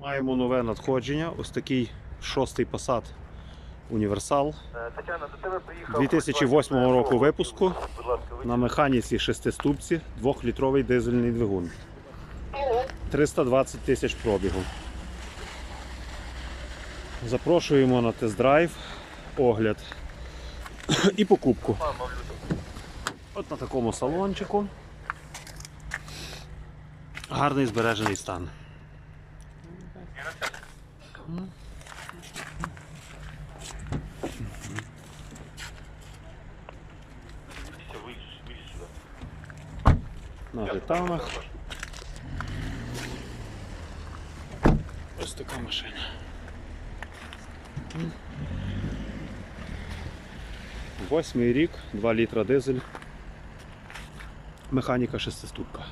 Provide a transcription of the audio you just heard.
Маємо нове надходження. Ось такий шостий посад універсал Тетяна, до тебе приїхав. 2008 року випуску на механіці шестиступці, двохлітровий дизельний двигун. 320 тисяч пробігу. Запрошуємо на тест-драйв, огляд і покупку. От на такому салончику. Гарний збережений стан. На гитанах. Ось така машина. Восьмий рік, 2 літра дизель. Механіка шестиступка.